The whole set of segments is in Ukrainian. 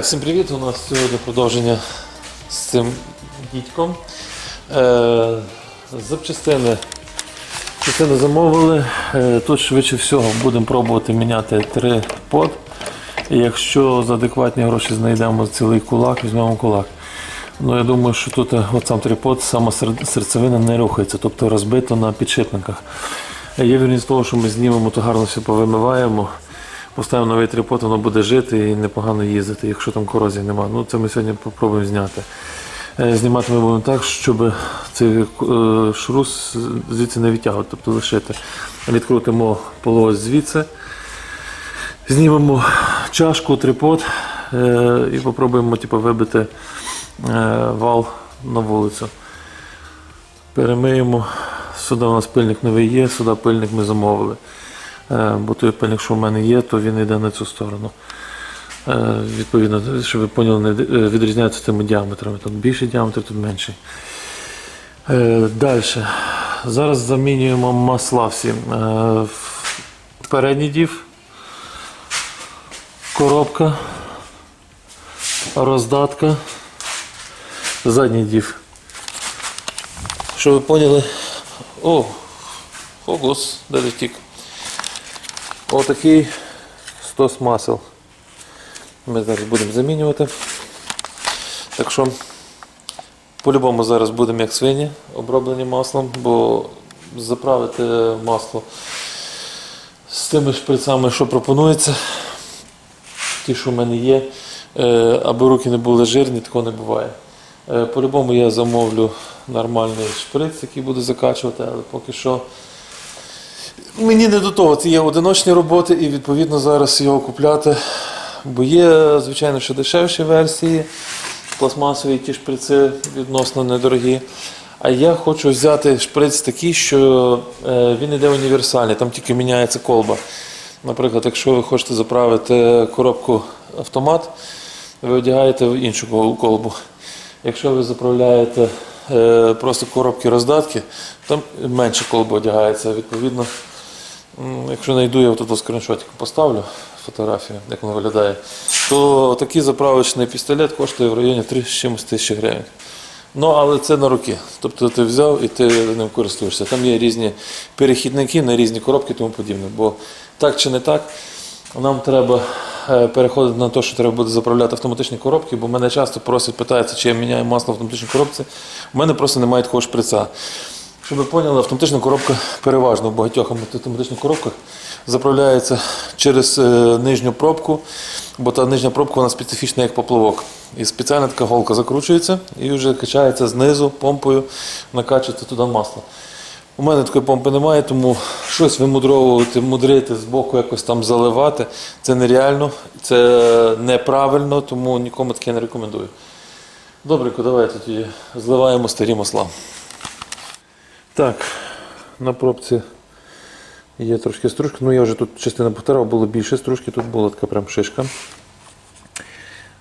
Так, всім привіт. У нас сьогодні продовження з цим дідьком. Е, запчастини. Частини замовили. Е, тут швидше всього будемо пробувати міняти три под. І якщо за адекватні гроші знайдемо цілий кулак, візьмемо кулак. Ну, я думаю, що тут е, от сам трипод, сама сер- серцевина не рухається, тобто розбито на підшипниках. Е, Є вірність того, що ми знімемо, то гарно все повимиваємо. Поставимо новий трипод, воно буде жити і непогано їздити, якщо там корозії немає. Ну, це ми сьогодні спробуємо зняти. Е, Знімати ми будемо так, щоб цей е, шрус звідси не відтягувати, тобто лишити. Відкрутимо полос звідси, знімемо чашку, трипод е, і спробуємо типу, вибити вал на вулицю. Перемиємо. Сюди у нас пильник новий є, сюди пильник ми замовили. Е, Бо той пильник, що в мене є, то він йде на цю сторону. Е, Відповідно, щоб ви поняли, не д- е, діаметрами. Тут більший діаметр, тут менший. Далі. Зараз замінюємо масла всі. Е, Передній дів, коробка, роздатка, задній дів. Щоб ви поняли. О, фокус, де ти втік. Отакий 100 масел. Ми зараз будемо замінювати. Так що, по-любому зараз будемо як свині, оброблені маслом, бо заправити масло з тими шприцами, що пропонується, ті, що в мене є, е, аби руки не були жирні, такого не буває. Е, По-любому я замовлю нормальний шприц, який буду закачувати, але поки що Мені не до того, це є одиночні роботи і відповідно зараз його купляти. Бо є, звичайно, що дешевші версії, пластмасові ті шприци відносно недорогі. А я хочу взяти шприц такий, що е, він іде універсальний, там тільки міняється колба. Наприклад, якщо ви хочете заправити коробку автомат, ви одягаєте в іншу колбу. Якщо ви заправляєте е, просто коробки роздатки, там менше колба одягається. Відповідно, якщо знайду, я тут скріншотик поставлю фотографію, як воно виглядає, то такий заправочний пістолет коштує в районі 3 з чимось тисячі гривень. Ну, але це на руки. Тобто ти взяв і ти ним користуєшся. Там є різні перехідники на різні коробки і тому подібне. Бо так чи не так, нам треба е, переходити на те, що треба буде заправляти автоматичні коробки, бо мене часто просять, питаються, чи я міняю масло в автоматичній коробці. У мене просто немає такого шприца. Щоб ви поняли, автоматична коробка переважно в багатьох автоматичних коробках заправляється через е, нижню пробку, бо та нижня пробка вона специфічна як поплавок. І спеціальна така голка закручується і вже качається знизу помпою, накачується туди масло. У мене такої помпи немає, тому щось вимудровувати, мудрити з боку якось там заливати це нереально, це неправильно, тому нікому таке не рекомендую. Добренько, давайте тоді зливаємо старі масла. Так, на пробці є трошки стружки. Ну я вже тут частина повторяв, було більше стружки, тут була така прям шишка.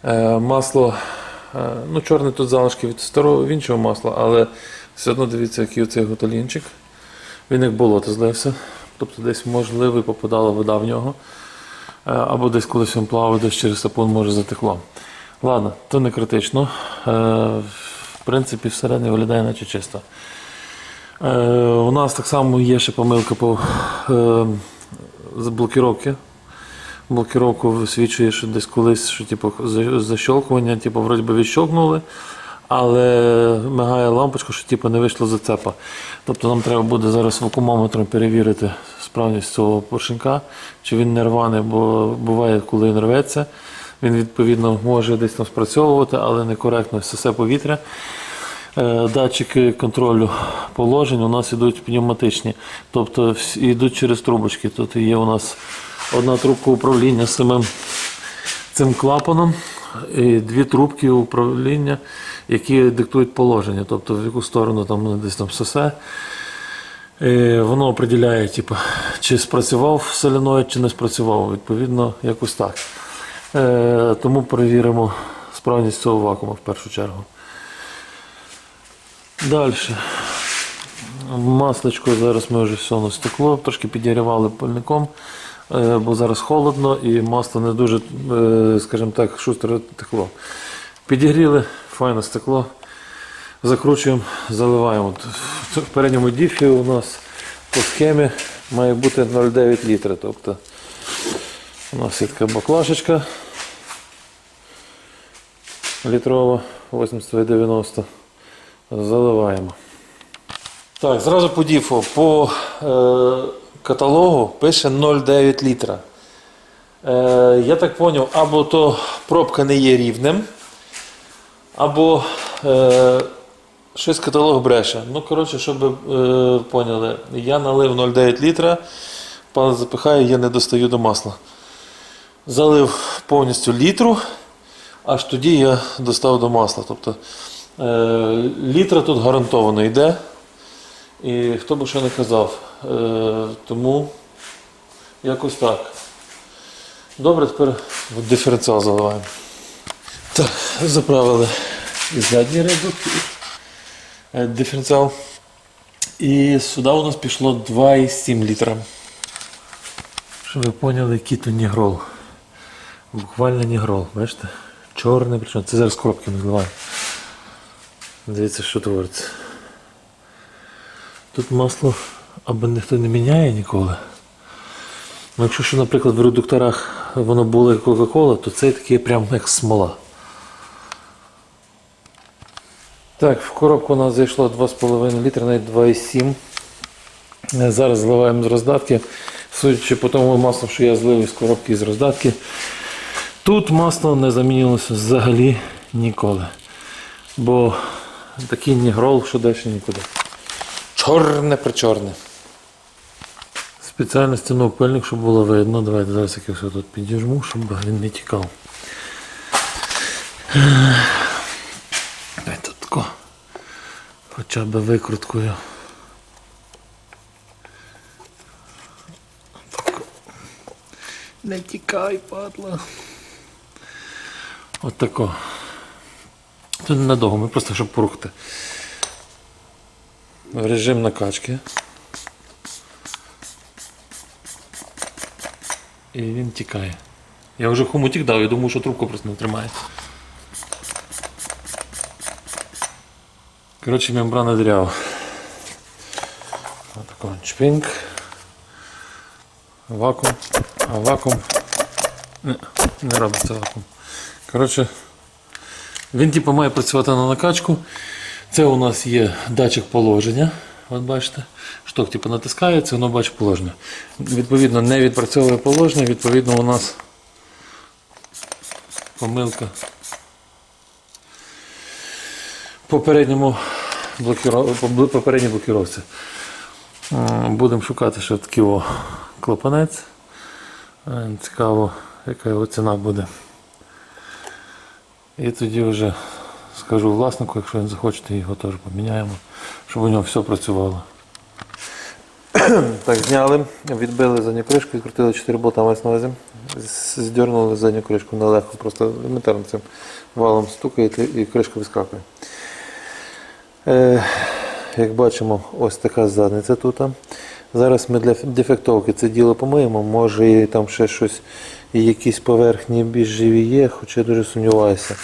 Е, масло, е, ну чорне тут залишки від старого від іншого масла, але все одно дивіться, який оцей готолінчик. Він як болото злився. Тобто десь можливо попадала вода в нього. Е, Або десь колись він плавав, десь через сапун може затекло. Ладно, то не критично. Е, В принципі, всередині виглядає наче чисто. Е, у нас так само є ще помилка по е, з. Блокіровку висвічує, що десь колись що, типу, за- защолкування, типу, вроді би відщолкнули, але мигає лампочка, що типу, не вийшло зацепа. Тобто нам треба буде зараз вакуумометром перевірити справність цього поршенька, чи він не рваний, бо буває, коли він рветься. Він відповідно може десь там спрацьовувати, але некоректно все повітря. Е, Датчики контролю положень у нас йдуть пневматичні, тобто йдуть через трубочки. Тут є у нас одна трубка управління самим цим клапаном, і дві трубки управління, які диктують положення, тобто в яку сторону там десь там сосе. Е, Воно определяє, типу, чи спрацював соляноїд, чи не спрацював. Відповідно, якось так. Е, Тому перевіримо справність цього вакуума в першу чергу. Далі. Масличко зараз ми вже все на стекло, трошки підігрівали пальником. е, бо зараз холодно і масло не дуже, е, скажімо так, шустро текло. Підігріли, файно стекло. Закручуємо, заливаємо. В передньому діфі у нас по схемі має бути 0,9 літра. Тобто у нас є така баклашечка літрова 80-90. Заливаємо. Так, зразу по діфу. По е, каталогу пише 0,9 літра. Е, я так зрозумів, або то пробка не є рівним, або е, щось каталог бреше. Ну, коротше, щоб е, поняли, я налив 0,9 літра, пан запихаю, я не достаю до масла. Залив повністю літру, аж тоді я достав до масла. Тобто літра тут гарантовано йде. І хто би що не казав. Е, тому якось так. Добре, тепер диференціал заливаємо. Так, заправили і задній рядок, і е, диференціал. І сюди у нас пішло 2,7 літра. Щоб ви поняли, який то нігрол. Буквально нігрол, бачите? Чорний, причому це зараз коробки ми зливаємо. Дивіться, що твориться. Тут масло або ніхто не міняє ніколи. Ну, якщо, що, наприклад, в редукторах воно було як Кока-Кола, то це таке прям як смола. Так, в коробку у нас зайшло 2,5 літра, навіть 2,7. Е, Зараз зливаємо з роздатки. Судячи по тому маслу, що я злив із коробки з роздатки, тут масло не замінилося взагалі ніколи. Бо такий нігрол, що далі нікуди. Чорне причорне. Спеціально стянув пильник, щоб було видно. Давайте зараз я все тут підіжму, щоб він не тікав. Давайте тако. Хоча б викруткою. Не тікай, падла. От Тут ненадовго, ми просто щоб порухати. Режим накачки. І він тікає. Я вже хомутік дав, я думаю, що трубку просто не тримає. Коротше, мембрана дырява. Вот такой чпинг. Вакуум. А вакуум. Не, не робиться вакуум. Коротше, він типу має працювати на накачку. Це у нас є датчик положення. От бачите, шток типу натискається, воно бачить положення. Відповідно, не відпрацьовує положення, відповідно, у нас помилка попередньому попередній блокіровці. Будемо шукати ще такий клапанець. Е, Цікаво, яка його ціна буде. І тоді вже скажу власнику, якщо він захоче, то його теж поміняємо, щоб у нього все працювало. Так, зняли, відбили задню кришку, відкрутили 4 болта на. З- Здернули задню кришку нелегко, просто елементарно цим валом стукаєте і кришка вискакує. Е, як бачимо, ось така задниця тут. Зараз ми для дефектовки це діло помиємо, може і там ще щось, і якісь поверхні більш живі є, хоча я дуже сумніваюся.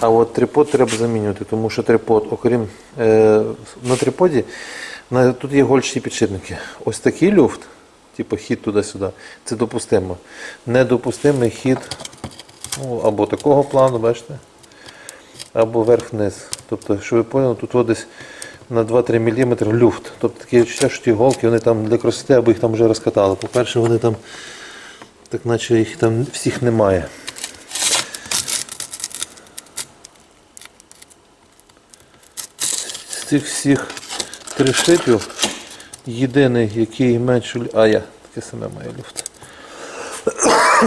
А от трипод треба замінювати, тому що трипод, окрім е, на триподі, на, тут є гольчі підшипники. Ось такий люфт, типу хід туди-сюди, це допустимо. Недопустимий хід ну, або такого плану, бачите? або вверх-вниз. Тобто, що ви поняли, тут от десь на 2-3 мм люфт. Тобто таке відчуття, що ті голки вони там для красоти, або їх там вже розкатали. По-перше, вони там, так наче їх там всіх немає. З цих всіх три шипів єдиний, який менше. А я таке саме має люфт.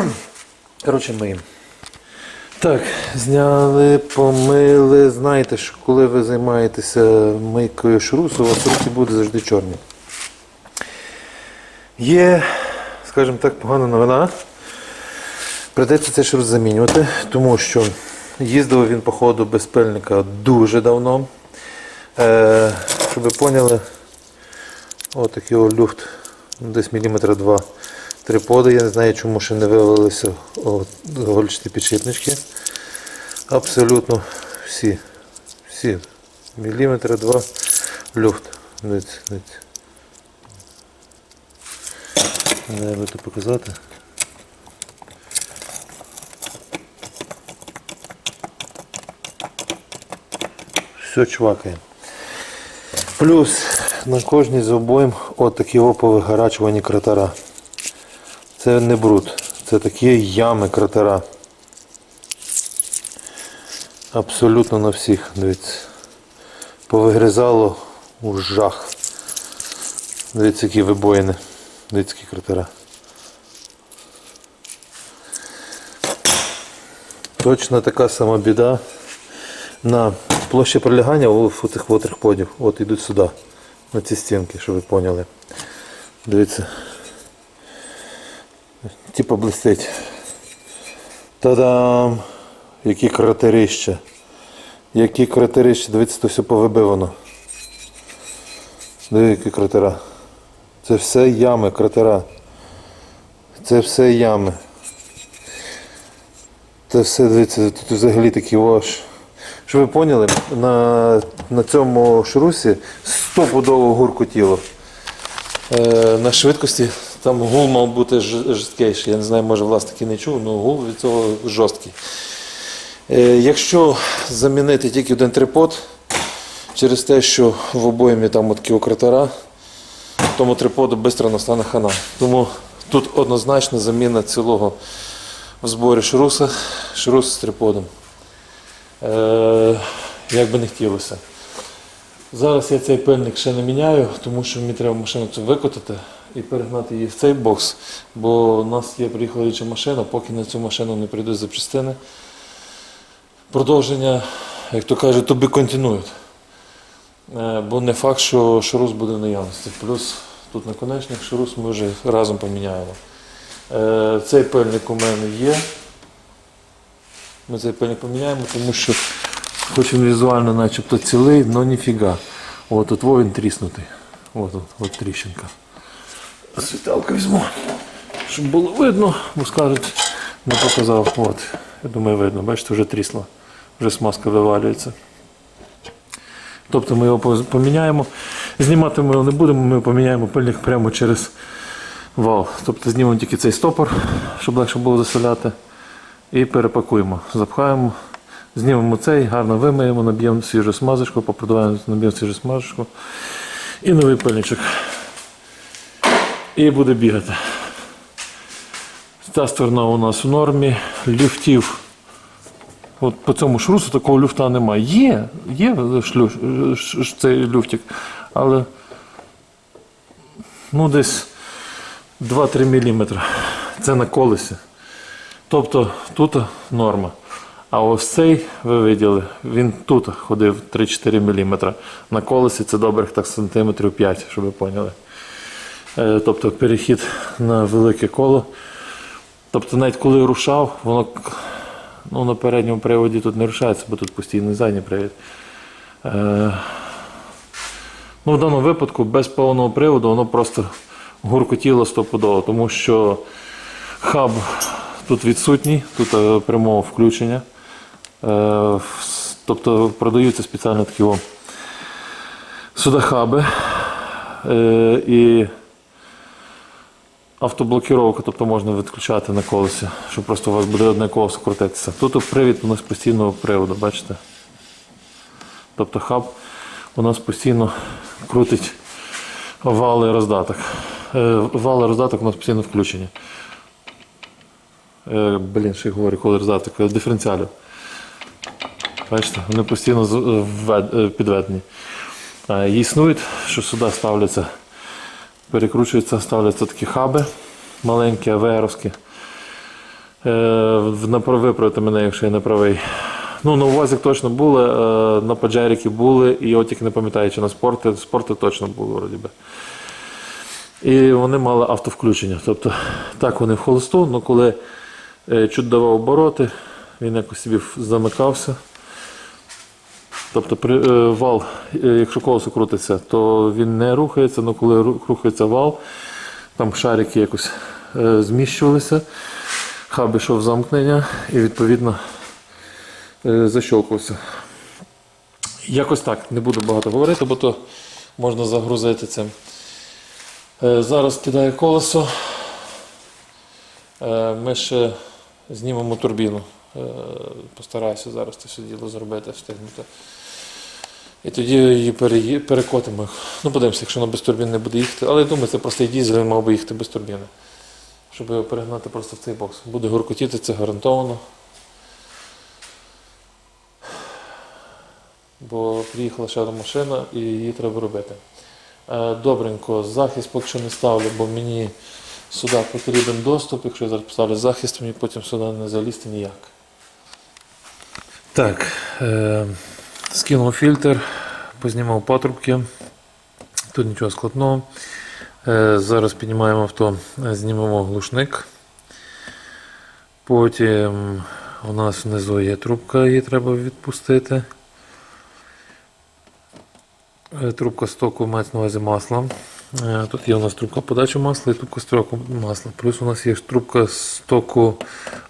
Коротше, ми їм. Так, зняли, помили. Знаєте, що коли ви займаєтеся мийкою шрусу, у вас руки будуть завжди чорні. Є, скажімо так, погана новина. Придеться цей шрус замінювати, тому що їздив він, походу, без пильника дуже давно. Е, щоб ви поняли, отакий о люфт, десь міліметра 2-3 триподи. Я не знаю, чому ще не вивалилися от, гольчаті підшипнички. Абсолютно всі. Всі. Міліметра два люфт. Дивіться, дивіться. Не би то показати. Все чвакає. Плюс на кожній з обоїм от такі опови гарачувані кратера. Це не бруд, це такі ями кратера. Абсолютно на всіх, дивіться. Повигризало у жах. Дивіться, які вибоїни. Дивіться, які кратера. Точно така сама біда на площі прилягання у цих вотрих подів. От йдуть сюди, на ці стінки, щоб ви поняли. Дивіться. Типа блистить. Та-дам! Які кратерища. Які кратерища. Дивіться, то все повибивано. Дивіться, які кратера. Це все ями, кратера. Це все ями. Це все, дивіться, тут взагалі такі ваш. Щоб ви поняли, на, на цьому шрусі стопудово гуркотіло. Е, на швидкості там гул мав бути жорсткіший. Я не знаю, може власники не чув, але гул від цього жорсткий. Е, якщо замінити тільки один трипод, через те, що в обоймі там такі кратера, тому триподу швидко настане хана. Тому тут однозначно заміна цілого в зборі шруса, шрус з триподом. Е, як би не хотілося. Зараз я цей пильник ще не міняю, тому що мені треба машину цю викотати і перегнати її в цей бокс, бо у нас є приїхала машина, поки на цю машину не прийдуть запчастини. Продовження, як то кажуть, тобі континують. Е, Бо не факт, що шарус буде в наявності. Плюс тут наконечник шарус ми вже разом поміняємо. Е, Цей пильник у мене є. Ми цей пильник поміняємо, тому що хоч він візуально начебто цілий, але ніфіга. От тут він тріснутий. От, от, от тріщинка. Світалку візьму, щоб було видно, бо скажуть, не показав. От, я думаю, видно, бачите, вже трісло, вже смазка вивалюється. Тобто ми його поміняємо. Знімати ми його не будемо, ми поміняємо пильник прямо через вал. Тобто знімемо тільки цей стопор, щоб легше було заселяти. І перепакуємо. Запхаємо, знімемо цей, гарно вимиємо, наб'ємо свіжу смазочку, попродуваємо, наб'ємо свіжу смазочку. І новий пильничок. І буде бігати. Ця сторона у нас в нормі. Люфтів. От по цьому шрусу такого люфта немає. Є, є шлю, ш- ш- цей люфтик, але ну десь 2-3 мм. Це на колесі. Тобто тут норма. А ось цей, ви виділи, він тут ходив 3-4 мм. На колесі це добрих так сантиметрів 5, щоб ви поняли. Е, Тобто перехід на велике коло. Тобто навіть коли рушав, воно ну, на передньому приводі тут не рушається, бо тут постійний задній привід. Ну, в даному випадку без повного приводу воно просто гуркотіло стопудово, тому що хаб тут відсутній, тут е, прямого включення. Е, Тобто продаються спеціально такі о, сюди. Е, І автоблокіровка, тобто можна відключати на колесі, що просто у вас буде одне колесо крутитися. Тут привід у нас постійного приводу, бачите? Тобто хаб у нас постійно крутить вали роздаток. Е, Вали роздаток у нас постійно включені. Е, Блін, що я говорю, коли роздаток, е, диференціалів. Бачите, вони постійно підведені. Існують, що сюди ставляться, перекручуються, ставляться такі хаби маленькі, аверовські. В- напра- Виправте мене, якщо я не правий. Ну, на увазі точно були, е, на Паджеріки були, і от тільки не пам'ятаю, чи на спорти, спорти точно були, вроді би. І вони мали автовключення. Тобто так вони в холосту, але коли е, чуть давав обороти, він якось собі замикався. Тобто при, е, вал, якщо колесо крутиться, то він не рухається, але коли рухається вал, там шарики якось зміщувалися, хаб ішов замкнення і відповідно е, защолкувався. Якось так, не буду багато говорити, бо то можна загрузити цим. Е, Зараз кидаю колесо. Е, Ми ще знімемо турбіну. Постараюся зараз це все діло зробити, встигнути. І тоді її перекотимо. Ну, подивимося, якщо вона без турбін не буде їхати. Але я думаю, це простий дізель, мав би їхати без турбіни. Щоб його перегнати просто в цей бокс. Буде гуркотіти, це гарантовано. Бо приїхала ще одна машина і її треба робити. Е, Добренько, захист поки що не ставлю, бо мені сюди потрібен доступ. Якщо я зараз поставлю захист, мені потім сюди не залізти ніяк. Так, е, скинув фільтр, познімав патрубки. Тут нічого складного. Е, зараз піднімаємо авто, знімемо глушник. Потім у нас внизу є трубка, її треба відпустити. Е, Трубка стоку мається на увазі масла. Е, Тут є у нас трубка подачі масла і трубка стоку масла. Плюс у нас є трубка стоку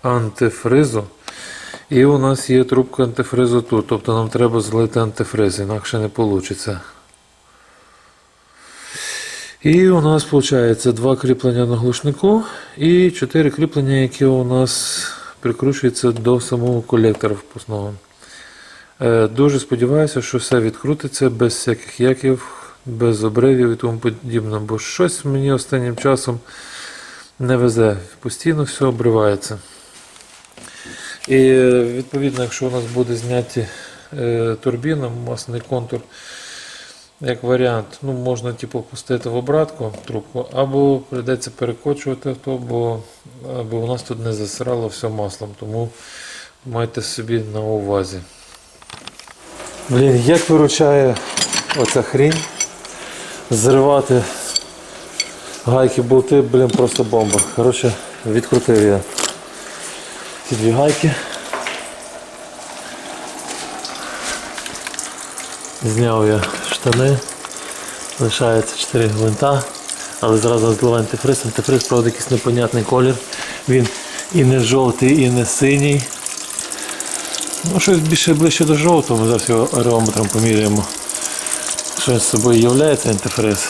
антифризу. І у нас є трубка антифризу тут. Тобто нам треба злити антифриз, інакше не вийде. І у нас виходить два кріплення на глушнику і чотири кріплення, які у нас прикручуються до самого колектора впускного. Е, Дуже сподіваюся, що все відкрутиться без всяких яків, без обривів і тому подібне, бо щось мені останнім часом не везе. Постійно все обривається. І е, відповідно, якщо у нас буде зняті е, турбіна, масний контур, як варіант, ну, можна типу, пустити в обратку трубку, або прийдеться перекочувати авто, бо, бо у нас тут не засирало все маслом. Тому майте собі на увазі. Блін, як виручає оця хрінь зривати гайки болти, блін, просто бомба. Коротше, відкрутив я ці дві гайки. Зняв я штани, лишається 4 гвинта, але зразу зливаю антифриз. Антифриз, правда, якийсь непонятний колір. Він і не жовтий, і не синій. Ну, щось більше ближче до жовтого, ми зараз його аерометром поміряємо. Що він з собою являється антифриз.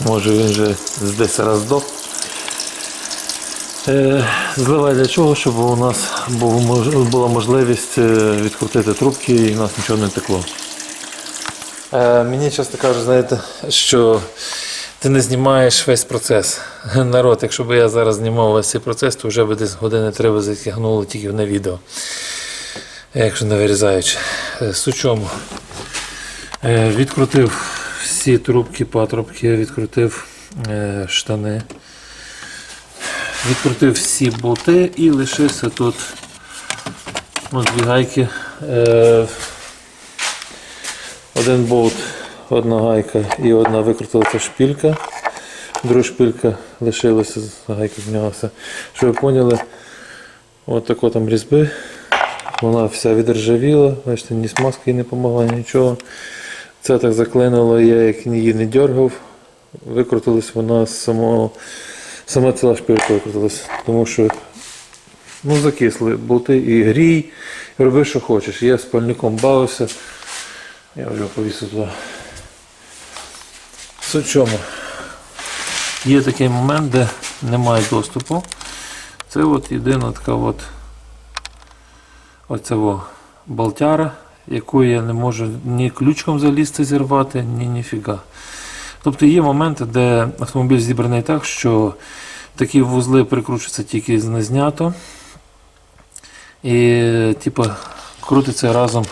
Може він вже десь раз здох. Е, для чого, щоб у нас була можливість е, відкрутити трубки і в нас нічого не текло. Е, Мені часто кажуть, знаєте, що ти не знімаєш весь процес. Народ, якщо б я зараз знімав весь цей процес, то вже б десь години треба затягнуло тільки на відео. Якщо не вирізаючи. Е, Суть в чому? Е, Відкрутив всі трубки, патрубки, відкрутив е, штани. Відкрутив всі болти і лишився тут ось дві гайки. Один болт, одна гайка і одна викрутилася шпілька. Друга шпилька лишилася, гайка знялася. Щоб ви поняли, от тако там різьби. Вона вся відржавіла, бачите, ні смазки не допомогла, нічого. Це так заклинило, я як її не дергав, викрутилась вона з самого, сама ціла шпилька викрутилась, тому що ну, закисли болти і грій, і роби, що хочеш. Я з пальником бавився, я вже повісив туди. Суть чому? Є такий момент, де немає доступу. Це от єдина така от оця болтяра, яку я не можу ні ключком залізти зірвати, ні ніфіга. Тобто є моменти, де автомобіль зібраний так, що такі вузли прикручуються тільки незнято. І типу, крутиться разом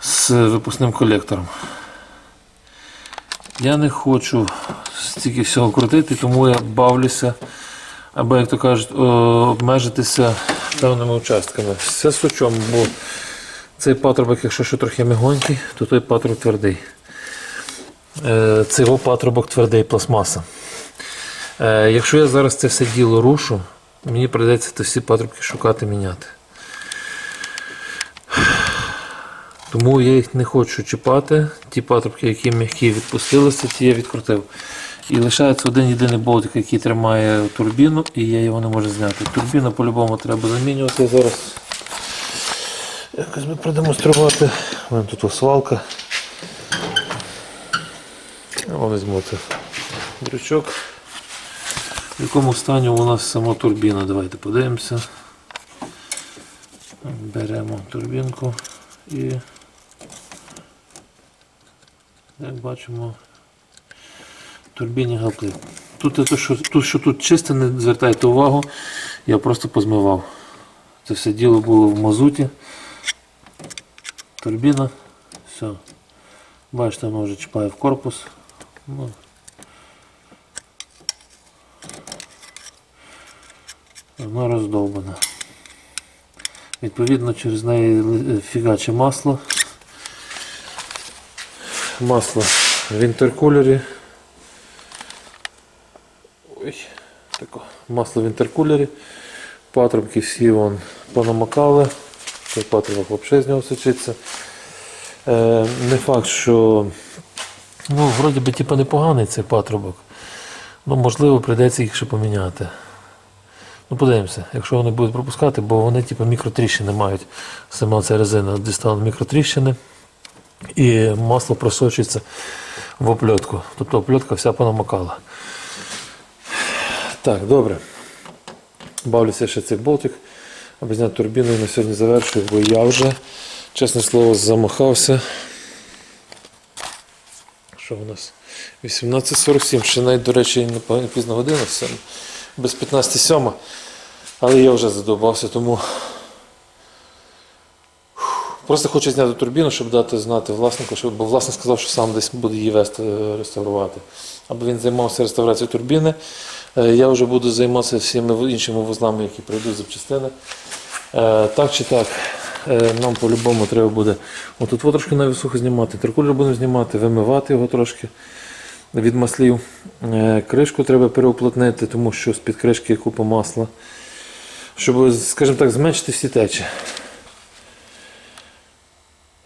з випускним колектором. Я не хочу стільки всього крутити, тому я бавлюся, або, як то кажуть, обмежитися певними участками. Все чому, бо цей патрубок, якщо ще трохи мігонький, то той патрубок твердий. Е, Це його патрубок твердий пластмаса. Е, Якщо я зараз це все діло рушу, мені прийдеться ті всі патрубки шукати міняти. Тому я їх не хочу чіпати. Ті патрубки, які м'які відпустилися, ті я відкрутив. І лишається один єдиний болтик, який тримає турбіну, і я його не можу зняти. Турбіну по-любому треба замінювати зараз. Якось би продемонструвати. У мене тут свалка. Я візьму дрючок. В якому стані у нас сама турбіна. Давайте подивимося. Беремо турбінку і як бачимо турбіні галки. Тут, те, що, тут, що тут чисте, не звертайте увагу, я просто позмивав. Це все діло було в мазуті. Турбіна, все. Бачите, воно вже чіпає в корпус. Ну, Воно роздовбане. Відповідно, через неї фігаче масло. Масло в інтеркулері. Ой, тако. Масло в інтеркулері. Патрубки всі вон понамокали. Цей патрубок взагалі з нього сочиться. Е, не факт, що ну, вроді би типу, непоганий цей патрубок. Ну, можливо, прийдеться їх ще поміняти. Ну, подивимося, якщо вони будуть пропускати, бо вони типу, мікротріщини мають. Сама ця резина дістала мікротріщини і масло просочується в опльотку. Тобто опльотка вся понамокала. Так, добре. Бавлюся ще цей болтик, аби зняти турбіну і на сьогодні завершую, бо я вже, чесне слово, замахався. Що у нас? 18.47, ще навіть, до речі, не пізна година, все, без 15.7. Але я вже задовбався, тому просто хочу зняти турбіну, щоб дати знати власнику, щоб, бо власник сказав, що сам десь буде її вести е, реставрувати. Аби він займався реставрацією турбіни. Е, Я вже буду займатися всіми іншими вузлами, які прийдуть запчастини. Е, Так чи так, е, нам по-любому треба буде отут трошки навіть сухо знімати. Теркулер будемо знімати, вимивати його трошки від маслів. Кришку треба переуплотнити, тому що з-під кришки купа масла. Щоб, скажімо так, зменшити всі течі.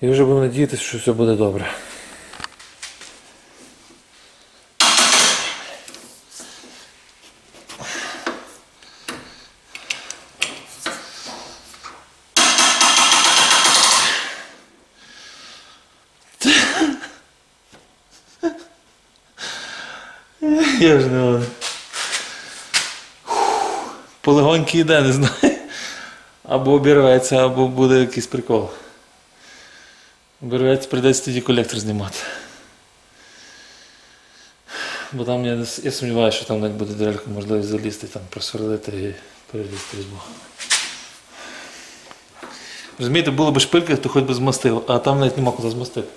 І вже будемо надіятися, що все буде добре. Я ж не можу. Полегоньки йде, не знаю. Або обірветься, або буде якийсь прикол. Обірветься, прийдеться тоді колектор знімати. Бо там я, я сумніваюся, що там навіть буде дрелька можливість залізти, там просверлити і перелізти різьбу. Розумієте, було б шпилька, то хоч би змастив, а там навіть нема куди змастити.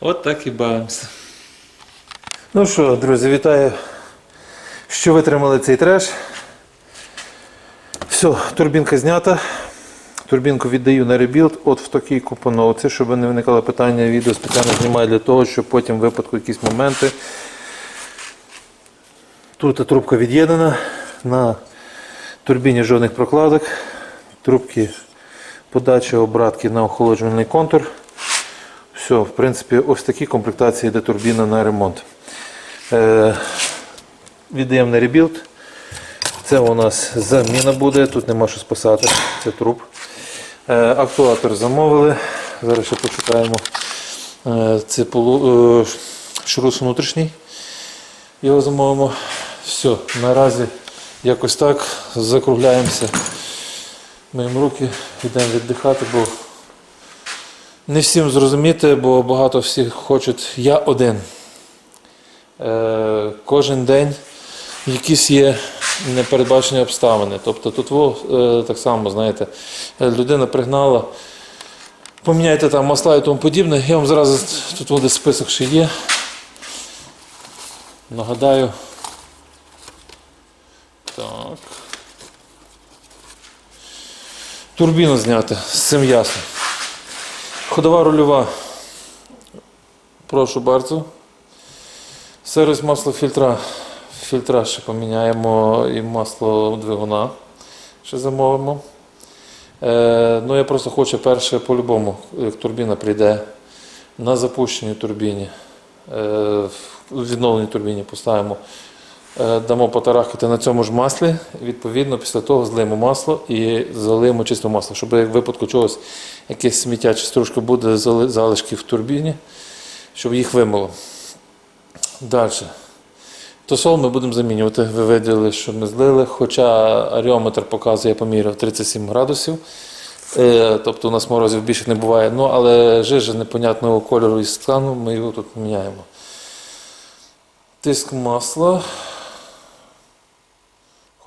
От так і бавимося. Ну що, друзі, вітаю, що витримали цей треш. Все, турбінка знята. Турбінку віддаю на ребілд от в такій купоновці, щоб не виникало питання, відео спеціально знімаю для того, щоб потім в випадку якісь моменти Тут трубка від'єднана, на турбіні жодних прокладок, трубки подачі обратки на охолоджувальний контур. Все, в принципі, ось такі комплектації йде турбіна на ремонт. Е, віддаємо на ребілд. Це у нас заміна буде, тут нема що спасати, це труб. Е, актуатор замовили. Зараз ще почекаємо. Е, це полу, е, шрус внутрішній. Його замовимо. Все, наразі якось так. Закругляємося. Миємо руки, йдемо віддихати, бо не всім зрозуміти, бо багато всіх хочуть. Я один. Е, кожен день якісь є непередбачені обставини. Тобто тут во, е, так само, знаєте, людина пригнала, поміняйте там масла і тому подібне. Я вам зараз тут буде список ще є. Нагадаю, Так. Турбіну зняти, з цим ясно. Ходова рульова. Прошу bardzo. Сервіс масло фільтра. Фільтра ще поміняємо і масло двигуна ще замовимо. Е, ну, я просто хочу перше по-любому, як турбіна прийде на запущеній турбіні. Е, в відновленій турбіні поставимо. Е, дамо потарахати на цьому ж маслі. Відповідно, після того злимо масло і залиємо чисте масло, щоб в випадку чогось якесь сміття чи стружка буде залишки в турбіні, щоб їх вимило. Далі. Тосол ми будемо замінювати. Ви виділи, що ми злили, хоча аріометр показує, я поміряв 37 градусів. Е, Тобто у нас морозів більше не буває. Ну, але жижа непонятного кольору і стану, ми його тут міняємо. Тиск масла.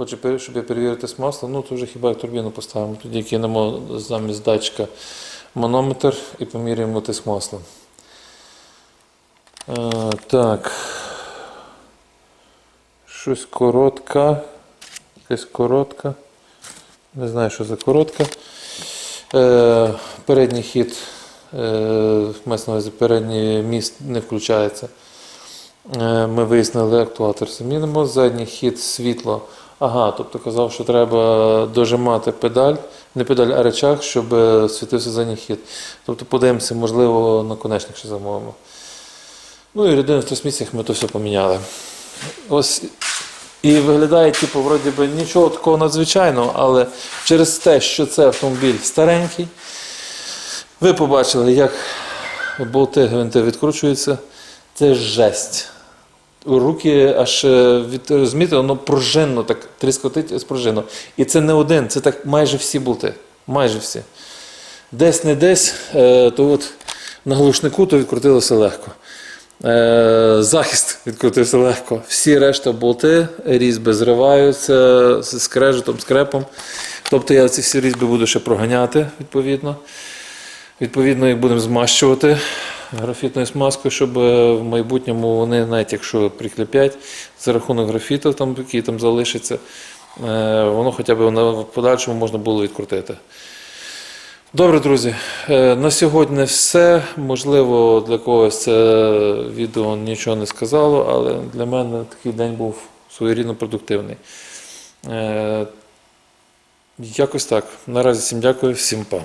Хоче, щоб я перевірити з масла, ну то вже хіба турбіну поставимо. Тоді кинемо замість датчика манометр і поміряємо тиск масла. Е, так. Щось коротка. Якась коротка. Не знаю, що за коротка. Е, передній хід, е, увазі, передній міст не включається. Е, ми вияснили, актуатор замінимо. Задній хід світло. Ага, тобто казав, що треба дожимати педаль, не педаль, а речах, щоб е, світився задній хід. Тобто подивимося, можливо, наконечник ще замовимо. Ну і рідини в трансмісіях ми то все поміняли. Ось і виглядає, типу, вроді би нічого такого надзвичайного, але через те, що це автомобіль старенький, ви побачили, як болти гвинти відкручуються. Це жесть. Руки аж е, від розумієте, воно пружинно, так тріскотить пружинно. І це не один, це так майже всі болти. Майже всі. Десь не десь, е, то от на глушнику то відкрутилося легко. Е, Захист відкрутився легко. Всі решта болти, різьби зриваються з скрежетом, скрепом. Тобто я ці всі різьби буду ще проганяти, відповідно. Відповідно, їх будемо змащувати графітною смазкою, щоб е, в майбутньому вони, навіть якщо прикріплять за рахунок графіту, там, який там залишиться, е, воно хоча б в подальшому можна було відкрутити. Добре, друзі, е, на сьогодні все. Можливо, для когось це відео нічого не сказало, але для мене такий день був своєрідно продуктивний. Якось так. Наразі всім дякую, всім па.